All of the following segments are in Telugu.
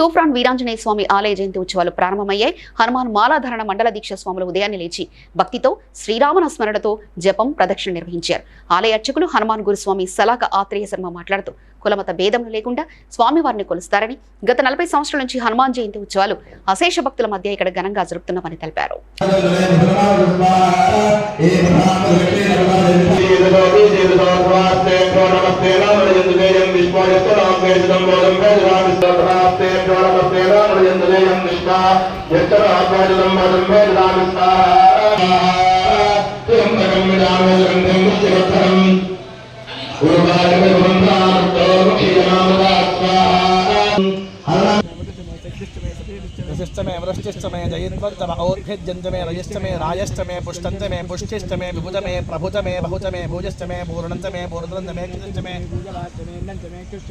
తూఫ్రాన్ వీరాంజనేయ స్వామి ఆలయ జయంతి ఉత్సవాలు ప్రారంభమయ్యాయి హనుమాన్ మాలాధారణ మండల దీక్ష స్వాములు ఉదయాన్నే లేచి భక్తితో శ్రీరామన స్మరణతో జపం ప్రదక్షిణ నిర్వహించారు ఆలయ అర్చకులు హనుమాన్ గురుస్వామి సలాక ఆత్రేయ శర్మ మాట్లాడుతూ కులమత భేదములు లేకుండా స్వామివారిని కొలుస్తారని గత నలభై సంవత్సరాల నుంచి హనుమాన్ జయంతి ఉత్సవాలు అశేష భక్తుల మధ్య ఇక్కడ ఘనంగా జరుపుతున్నామని తెలిపారు ఆద్వైతం బోధంపేదామిస్తేరామస్తేరామృయందలేయం నిష్ఠా ఎత్తర ఆద్వైతం బోధంపేదామిస్తారం గురుపాలక वशिष्ठ में वृष्टिश्च में जयित्वंत औद्भिजंत में रजिश्च में राजश्च में पुष्टंत में पुष्टिश्च में विभुज में प्रभुज में बहुज में भूजश्च में पूर्णंत में पूर्णंत में कृष्ट में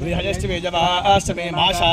बृहजश्च में जवाश्च में भाषा